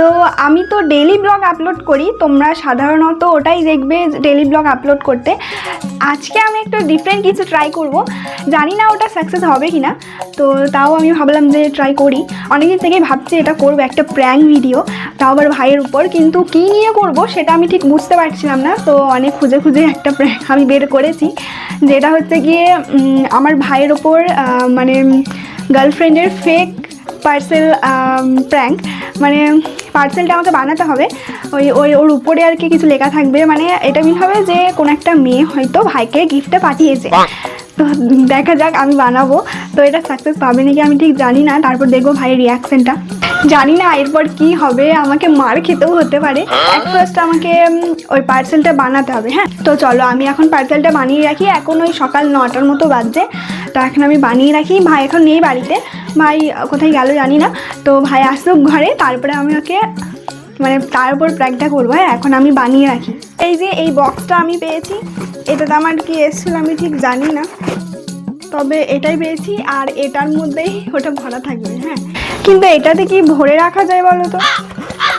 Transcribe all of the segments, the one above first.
তো আমি তো ডেলি ব্লগ আপলোড করি, তোমরা সাধারণত ওটাই দেখবে ডেলি ব্লগ আপলোড করতে। আজকে আমি একটু ডিফারেন্ট কিছু ট্রাই করব, জানি না ওটা সাকসেস হবে কি না তো তাও আমি ভাবলাম যে ট্রাই করি। অনেকদিন থেকেই ভাবছি এটা করব, একটা প্র্যাঙ্ক ভিডিও তাও আবার ভাইয়ের উপর, কিন্তু কী নিয়ে করব সেটা আমি ঠিক বুঝতে পারছিলাম না, তো অনেক খুঁজে খুঁজে একটা প্র্যাঙ্ক আমি বের করেছি, যেটা হচ্ছে গিয়ে আমার ভাইয়ের ওপর মানে গার্লফ্রেন্ডের ফেক পার্সেল প্র্যাঙ্ক মানে পার্সেলটা আমাকে বানাতে হবে। ওই ওই ওর উপরে আর কি কিছু লেখা থাকবে। মানে এটা মিল হবে যে কোনো একটা মেয়ে হয়তো ভাইকে গিফটটা পাঠিয়েছে। তো দেখা যাক আমি বানাবো। তো এটা সাকসেস পাবে নাকি আমি ঠিক জানি না। তারপর দেখব ভাইয়ের রিয়াকশনটা জানি না এরপর কি হবে আমাকে মার খেতেও হতে পারে। অ্যাট ফার্স্ট আমাকে ওই পার্সেলটা বানাতে হবে হ্যাঁ? তো চলো আমি এখন পার্সেলটা বানিয়ে রাখি এখন ওই সকাল নটার মতো বাজছে। তো এখন আমি বানিয়ে রাখি ভাই এখন নেই বাড়িতে। ভাই কোথায় গেল জানি না। তো ভাই আসুক ঘরে তারপরে আমি ওকে মানে তার উপর প্র্যাকটা করব হ্যাঁ? এখন আমি বানিয়ে রাখি। এই যে এই বক্সটা আমি পেয়েছি এটাতে আমার কি এসেছিল আমি ঠিক জানি না। তবে এটাই পেয়েছি আর এটার মধ্যেই ওটা ভরা থাকবে হ্যাঁ? কিন্তু এটাতে কি ভরে রাখা যায় বলো তো?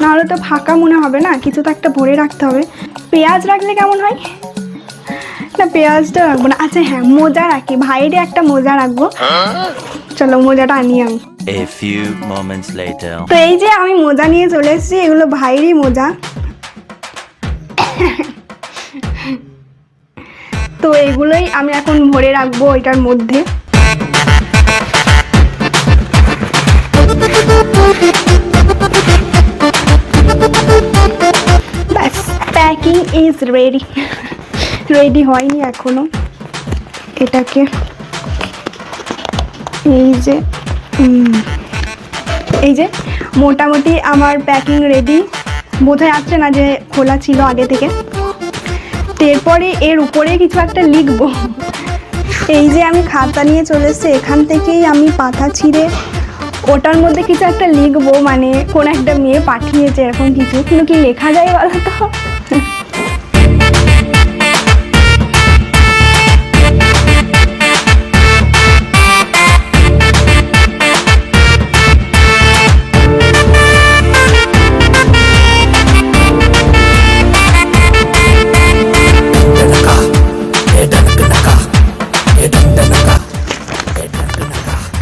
নাহলে তো ফাঁকা মনে হবে না কিছু তো একটা ভরে রাখতে হবে। পেঁয়াজ রাখলে কেমন হয়? না পেঁয়াজটা রাখব না। আচ্ছা হ্যাঁ মোজা রাখি। ভাইয়েরই একটা মোজা রাখব। চলো মোজাটা আনি আমি। A few moments later. তো এই যে আমি মোজা নিয়ে চলে এসেছি এগুলো ভাইয়েরই মোজা। তো এগুলোই আমি এখন ভরে রাখব এটার মধ্যে। প্যাকিং ইজ রেডি রেডি হয়নি এখনও। এটাকে এই যে এই যে, মোটামুটি আমার প্যাকিং রেডি বোঝা যাচ্ছে না যে খোলা ছিল আগে থেকে। এরপরে এর উপরে কিছু একটা লিখব। এই যে আমি খাতা নিয়ে চলে এসেছি, এখান থেকেই আমি পাতা ছিঁড়ে ওটার মধ্যে কিছু একটা লিখব মানে কোন একটা মেয়ে পাঠিয়েছে এরকম কিছু, কিন্তু কি লেখা যায় বলো তো?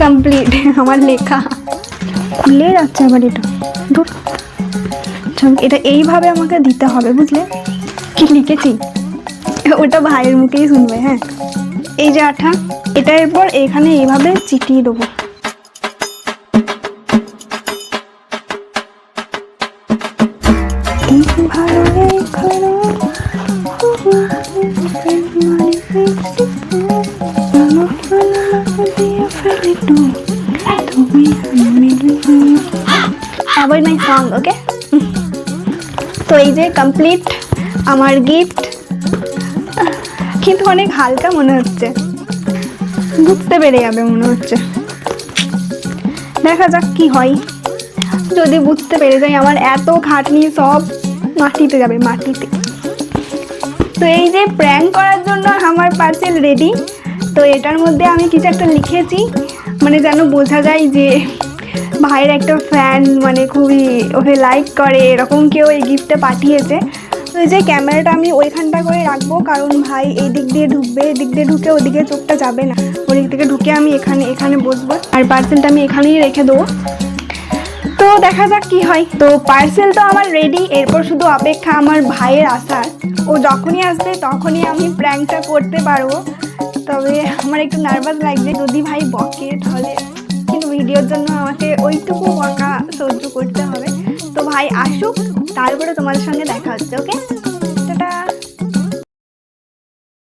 কমপ্লিট আমার লেখা। খুলে যাচ্ছে আবার এটা। চল, এটা এইভাবে আমাকে দিতে হবে বুঝলে? কি লিখেছি? ওটা ভাইয়ের মুখেই শুনবে হ্যাঁ? এই যে আঠা এটা এরপর এখানে এইভাবে চিটিয়ে দেবো। ভালো লেখানো অ্যাভয়েড মাই সং ওকে তো এই যে কমপ্লিট আমার গিফট কিন্তু অনেক হালকা মনে হচ্ছে। বুঝতে পেরে যাবে মনে হচ্ছে। দেখা যাক কি হয়। যদি বুঝতে পেরে যাই, আমার এত খাটনি সব মাটিতে যাবে, মাটিতে। তো এই যে প্র্যাঙ্ক করার জন্য আমার পার্সেল রেডি তো এটার মধ্যে আমি কিছু একটা লিখেছি। মানে যেন বোঝা যায় যে ভাইয়ের একটা ফ্যান মানে খুবই ওকে লাইক করে, এরকম কেউ এই গিফটটা পাঠিয়েছে। তো যে ক্যামেরাটা আমি ওইখানটা করে রাখব, কারণ ভাই এই দিক দিয়ে ঢুকবে, এই দিক দিয়ে ঢুকে ওদিকে চোখটা যাবে না। ওই দিক থেকে ঢুকে আমি এখানে এখানে বসবো, আর পার্সেলটা আমি এখানেই রেখে দেবো। তো দেখা যাক কি হয়। তো পার্সেল তো আমার রেডি এরপর শুধু অপেক্ষা আমার ভাইয়ের আসার। ও যখনই আসবে, তখনই আমি প্র্যাঙ্কটা করতে পারব। তবে আমার একটু নার্ভাস লাগবে যদি ভাই বকে তাহলে ভিডিওর জন্য আমাকে ওইটুকু বাঁকা সহ্য করতে হবে। তো ভাই, আসুক, তারপরে তোমাদের সঙ্গে দেখা হচ্ছে ওকে